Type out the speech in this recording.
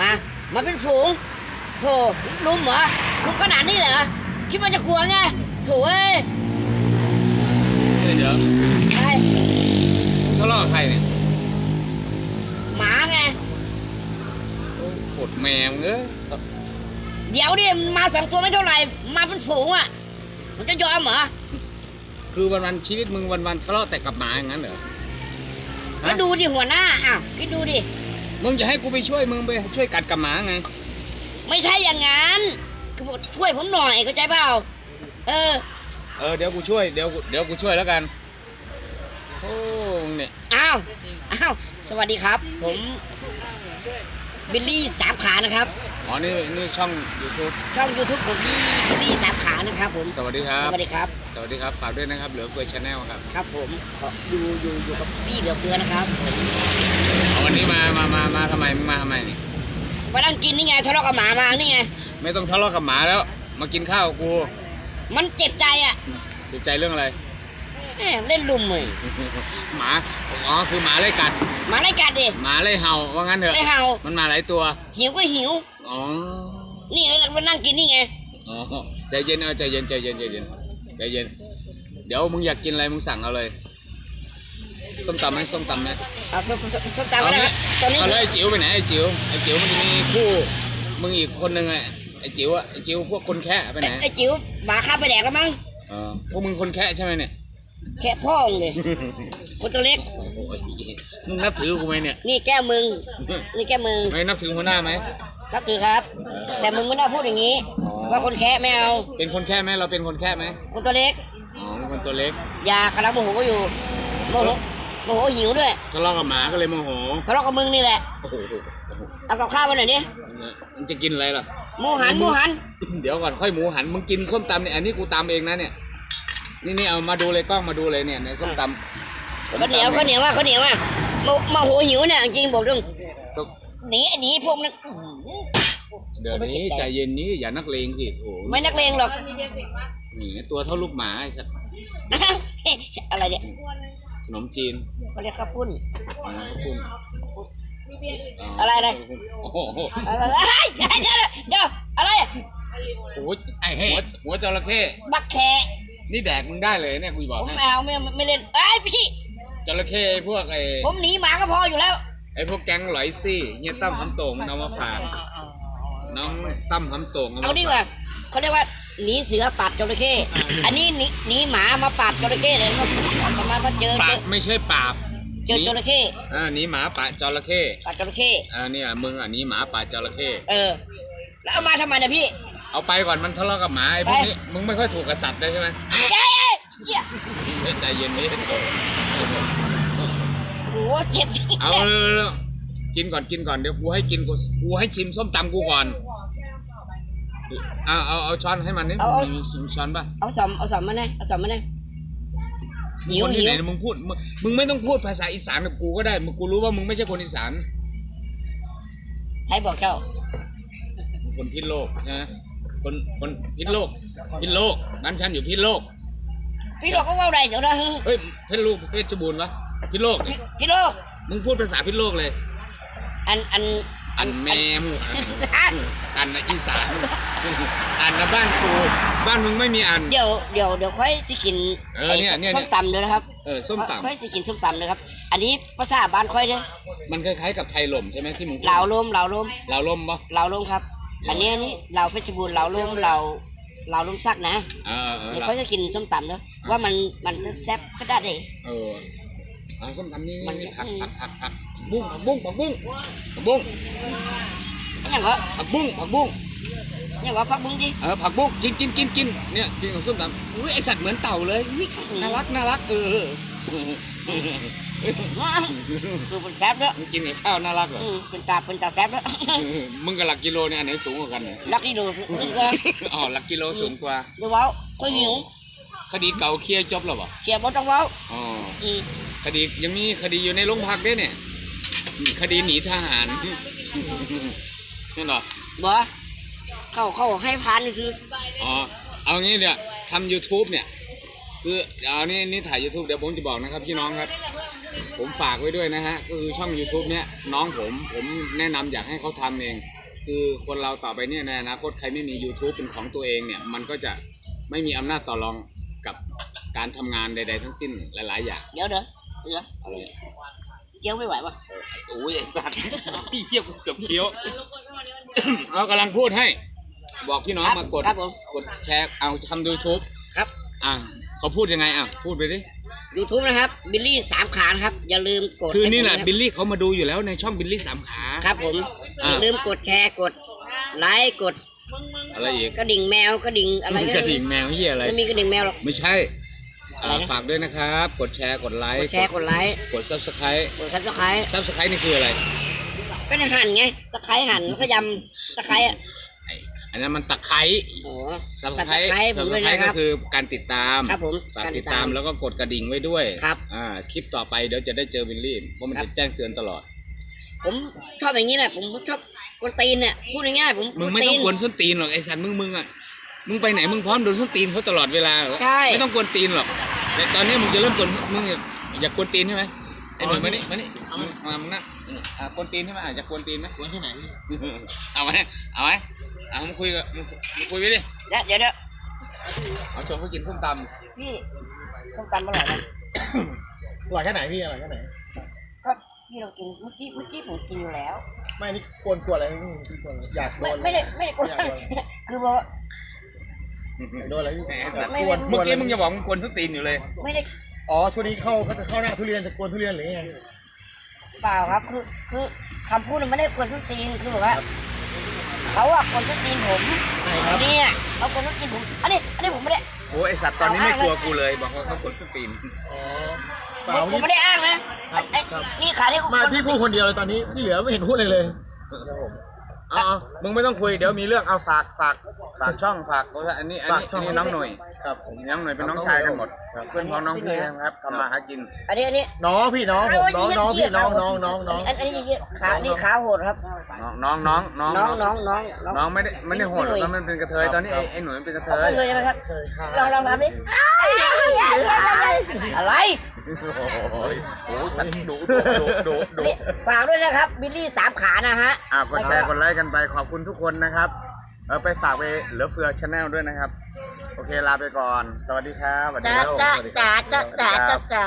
มามาเป็นฝูงโถลุมเหรอลุมขนาดนี้เหรอคิดว่าจะกลัวไงโถเอ้ยเดี๋ยวเดี๋ยวไปทะเลาะกับใครเนี่ยหมาไงโอ้โหดแมวเอ้ยเดี๋ยวดิมาสองตัวไม่เท่าไหร่มาเป็นฝูงอะมันจะยอมเหรอคือวันวันๆชีวิตมึงวันวันๆทะเลาะแต่กับหมาอย่างนั้นเหรอ ก็ฮะดูดิหัวหน้าอ้าวคิดดูดิ มึงจะให้กูไปช่วยมึงไปช่วยกัดกับหมาไง ไม่ใช่อย่างนั้นคือบอกช่วยผมหน่อยเข้าใจเปล่า เออ เออเดี๋ยวกูช่วยเดี๋ยวกูเดี๋ยวกูช่วยแล้วกันโอ้มึงเนี่ยอ้าว อ้าว สวัสดีครับ ผมบิลลี่สามขานะครับ อ๋อนี่นี่ช่อง YouTube ช่อง YouTube ผมพี่บิลลี่สามขานะครับผม สวัสดีครับ สวัสดีครับ สวัสดีครับฝากด้วยนะครับเหลือเฟือชาแนลครับ ครับผมขออยู่อยู่อยู่กับพี่เหลือเฟือนะครับผมเอาวั นนี้มามามามาทำไมมึงมาทำไมนี่มานั่งกินนี่ไงทะเลาะกับหมามานี่ไง ไม่ต้องทะเลาะกับหมาแล้ว มากินข้าวกับกูมันเจ็บใจอะติดใจเรื่องอะไรแหมเล่นลุมเลยหมาอ๋อคือหมาไล่กัดหมาไล่กัดดิหมาไล่เห่าว่างั้นเถอะไล่เห่ามันมาหลายตัว หิวก็หิวอ๋อนี่เออมานั่งกินนี่ไงอ๋อใจเย็นเอาใจเย็นใจเย็นใจเย็นใจเย็น เดี๋ยวมึงอยากกินอะไรมึงสั่งเอาเลย ส้มตำไหมส้มตำไหมเอาส้มส้มส้มตำเอาก็ได้ไหมครับตอนนี้เอาเลยไอ้จิ๋วไปไหนไอ้จิ๋วไอ้จิ๋วมันจะมีคู่มึงอีกคนนึงไงไอ้จิ๋วอะไอ้จิ๋วพวกคนแค่ไปไหนไอ้จิ๋วหมาข้าไปแดกแล้วมั้งเออพวกมึงคนแค่ใช่ไหมเนี่ยแค่พ่อมึงเลยคนตัวเล็ก โอ้โหมึงนับถือกูไหมเนี่ยนี่แก้วมึง นี่แก้วมึงไม่นับถือหัวหน้าไหมนับถือครับ แต่มึงไม่น่าพูดอย่างนี้อ๋อว่าคนแค่ไม่เอา เป็นคนแค่ไหมเราเป็นคนแค่ไหมคนตัวเล็ก อ๋อเป็นคนตัวเล็ก อยากำลังโมโหอยู่โมโห โมโหหิวด้วยทะเลาะกับหมาก็เลยโมโหทะเลาะกับมึงนี่แหละ โอ้โหเอากับข้าวมาหน่อยดิมึงจะกินอะไรล่ะ หมูหันหมูหัน เดี๋ยวก่อนค่อยหมูหัน มึงกินส้มตำเนี่ย อันนี้กูตำเองนะเนี่ย นี่นี่เอามาดูเลยกล้องมาดูเลยเนี่ยในส้มตำข้าวเหนียวข้าวเหนียวว่าข้าวเหนียวว่าโมโมโหหิวเนี่ยจริงบอกตรงก็หนีหนีพวกนั้นเดี๋ยวนี้ใจเย็นนี้อย่านักเลงสิโอ้โหไม่นักเลงหรอกนี่ตัวเท่าลูกหมาไอ้สัสอะไรเนี่ย ขนมจีนเขาเรียกข้าวปุ้น อ๋อขอบคุณอะไรอะไร โอ้โหอะไรเฮ้ยเดี๋ยวเดี๋ยวเดี๋ยวอะไรโอ้โหไอ้หัวหัวจระเข้บักแคนี่แดกมึงได้เลยเนี่ยกูจะบอกผมให้ไม่เอาไม่ไม่เล่นไอ้ยพี่ จระเข้ไอ้พวกไอ้ผมหนีหมาก็พออยู่แล้วไอ้พวกแก๊งหลอยซี่เฮียตั้มคำโต่งมันเอามาฝากน้องตั้มคำโต่งเอาดีกว่าเขาเรียกว่า หนีเสือปราบจระเข้อันนี้หนีหนีหมามาปราบจระเข้เลยมาประมาณว่าเจอปเจราอบไม่ใช่ปราบเจอจระเข้อ่าหนีหมาป่าจระเข้ปราบจระเข้อ่าเนี่ยมึงอะหนีหมาป่าจระเข้เออ แล้วเอามาทำไมนะพี่ เอาไปก่อนมันทะเลาะกับหมาไอ้พวกนี้มึงไม่ค่อยถูกกับสัตว์ได้ใช่ไหมเย้เย้เฮ้ยใจเย็นนี้โอ้โหเจ็บเอาเร็วๆกินก่อนกินก่อนเดี๋ยวกูให้กินกูกูให้ชิมส้มตำกูก่อน เอาเอาเอาช้อนให้มันนี่มี ช้อนป่ะเอาสอมเอาสอมมาหน่อยเอาสอมมาหน่อยหิวคนที่หิไหวนมึงพูดมึงมึงไม่ต้องพูดภาษาอีสานกับกูก็ได้มึงกูรู้ว่ามึงไม่ใช่คนอีสานใครบอกเจ้ามึงคนพิษโลกใช่ไหมคนคนพิษโลกพิษโลกบ้านฉันอยู่พิษโลกพี่โลกก็ว่าอะไรเดี๋ยวนะเฮ้ยเพชรลูกเพชรบูรณ์วะพิษโลกนี่พี่โลกมึงพูดภาษาพิษโลกเลย อันอัน อันแมมอันอีสานอันนะบ้านกูบ้านมึงไม่มีอัน เดี๋ยวเดี๋ยวเดี๋ยวค่อยสิกินเออเนี่ยเนี่ยส้มตำเลยนะครับเออส้มตค่อยสิกินส้มตำเลยครับอันนี้ภาษาบ้านค่อยเด้อำมันคล้ายๆกับไทยหล่มใช่ไหมที่มึงพูดเหลาลมเหลาลมลาวล่มปะเหลาลมครับ อันนี้อันนี้เหลาเพชรบูรณ์เหลาลมเหลาเหลาลมซักนะเออเออเดี๋ยวลาค่อยจะกินส้มตำเด้อว่ามันมันจะแซ่บก็ได้เด้เออเอาส้มตำนี่มันนี่ผักผักผักผัก บุ้งผักบุ้งผักบุ้งผักบุ้งอย่างก็ผักบุ้งผักบุ้งอย่างก็พักบุ้งดิเออผักบุ้งกินกินกินกินเนี่ยกินกับส้มตำอุ้ยไอสัตว์เหมือนเต่าเลยอุ๊ยน่ารักน่ารักเออคือเป็นแซ่บเด้อมึงกินกับข้าวน่ารักเหรออืมเป็นตาเป็นตาแซ่บเด้อมึงกับหลักกิโลเนี่ยอันไหนสูงกว่ากันเนี่ยรักที่ดูนี่ก็อ๋อหลักกิโลสูงกว่าเดี๋ยวเว้าค่อยหิวคดีเก่าเคลียร์จบแล้วเปล่าเขียบบ่ต้องเว้าอ๋ออืมคดียังมีคดีอยู่ในโรงพักด้วยเนี่ย คดีหนีทหารนั่นเหรอ บ่เข้าเข้าให้พานนี่คืออ๋อ เอางี้เดี๋ยวทำ YouTube เนี่ย คือเอานี่นี่ถ่าย YouTube เดี๋ยวผมจะบอกนะครับพี่น้องครับคผมฝากไว้ด้วยนะฮะ ก็คือช่อง YouTube เนี้ยน้องผมผมแนะนำอยากให้เขาทำเอง คือคนเราต่อไปเนี่ยในอนาคตใครไม่มี YouTube เป็นของตัวเองเนี่ย มันก็จะไม่มีอำนาจต่อรองกับการทำงานใด ๆ ทั้งสิ้นหลาย ๆ อย่าง เดี๋ยวเดี๋ยวเดี๋ยว อะไร เกี้ยวไม่ไหวปะโอ้ยไอ้สัตว์เหี้ยกูเกือบเคี้ยวเรากำลังพูดให้ บอกพี่น้องมากดครับผมกดแชร์เอาทำ YouTube ครับ อะเขาพูดยังไงอะพูดไปดิยูทูบนะครับบิลลี่สามขานะครับ อย่าลืมกดคือนี่แหละให้ผมบิลลี่เขามาดูอยู่แล้วในช่องบิลลี่สามขาครับผมอ่าอย่าลืมกดแชร์กดไลค์กดอะไรอีกกระดิ่งแมวกระดิ่งอะไรกระดิ่งแมวเฮียอะไรไม่มีกระดิ่งแมวหรอกไม่ใช่ อ่าอะไรนะ ฝากด้วยนะครับ กดแชร์ กดไลกค์ ดแชร์กดไลค์กดซับสไครต์กดซับสไครต์ซับสไครต์นี่คืออะไร ก็จะหั่นไงตะไคร้หั่นแล้วก็ยำตะไคร้อะไอ้อันนั้นมันตะไคร้โอ้ซับสตะไครต์ไคร้ผซับมสด้วยไครนะต์คก็รับ คือการติดตาม ครับผมฝากการติติดดตาตามมแล้วก็กดกระดิ่งไว้ด้วยครับ อ่า คลิปต่อไปเดี๋ยวจะได้เจอบิลลี่เพราะมันครับจะแจ้งเตือนตลอด ผมชอบอย่างนี้แหละผมชอบกวนตีนเนี่ยพูดง่ายๆผมมึงไม่ต้องกวนส้นตีนหรอกไอ้สันมึงมึงอะ มึงไปไหนมึงพร้อมโดนส้นตีนเขาตลอดเวลาเหรอใช่ ไม่ต้องกวนตีนหรอก แต่ตอนนี้มึงจะเริ่มกวนมึงอยากอยากกวนตีนใช่ไหมไอ้หนุ่ยมานี่มานี่มึงมามึงนั่งอ่ากวนตีนใช่ไหมอะอยากกวนตีนไหมกวนที่ไหน เอาไหมเอาไหมเอามึงคุยกับมึงมึงคุยไปดิเดี๋ยวเดี๋ยวเดี๋ยวเอาชวนเขากินส้มตพี่ส้มตำอร่อยนะอร่อยแค่ไหนพี่อร่อยแค่ไหน ก็พี่เรากินเมื่อกี้เมื่อกี้ผมกินอยู่แล้ว ไม่นี่กวนกวนอะไรพี่พี่กวนอะไรอยากโดไม่น ไม่ได้ไม่ได้กวนอยากโดน คือบอกว่าำ โดนอะไรพี่แหมอยากไม่กวนเมื่อกี้มึงจะบอกมึงกวนส้นตีนอยู่เลย ไม่ได้อ๋อทุเรียนเข้าเขาจะเข้าหน้าทุเรียนจะกวนทุเรียนหรือไงเปล่าครับคือคือคำพูดมันไม่ได้กวนส้นตีนคือแบบว่าเขาอะกวนส้นตีนผมใช่ครับเนี่ยเขากวนส้นตีนผมอันนี้อันนี้ผมไม่ได้โอ้ไอสัตว์ตอนนี้ไม่กลัวกูเลยบอกว่าเขากวนส้นตีนอ๋อผเปล่ามผมนี่ไม่ได้อ้างนะไอ้ครับนี่ขาที่มาพี่พูดคนเดียวเลยตอนนี้พี่เหลือไม่เห็นพูดเลยเลยครับผมเอาเอามึงไม่ต้องคุยเดี๋ยวมีเรื่องเอาฝากฝากฝากช่องฝากอันนี้อันนี้ฝากช่อัอนงนี้น้องหน่ยครับผมน้องหน่ยเป็นน้องชายกันหมดครับเพื่อนพ้องน้องพี่นะครับทำมาหากิน อันนี้อันนี้น้องพี่น้องผมน้องน้องเหี้พี่ยน้องขาน้องน้องน้องอันอันนี้ขานี่ขาโหดครับ น้องน้องน้องน้องน้องน้องน้องน้องไม่ได้ไม่ได้โหดหรอกไม่หน่วยมันเป็นกระเทยตอนนี้ไอ้ไอ้หน่วยมันเป็นกระเทเอายเลยใช่ไหมครับเคยค่ะลองลองทำดิอะไร โอ้ยโอ้ยสัตว์ดุดุดุดุนี่ฝากด้วยนะครับบิลลี่สามขานะฮะอ่ากดแชร์กดไลค์กันไปขอบคุณทุกคนนะครับเออไปฝากไปเหลือเฟือชาแนลด้วยนะครับ โอเคลาไปก่อน สวัสดีครับสวัสดีจ้าครับจ้าจ้าจ้าจ้าจ้า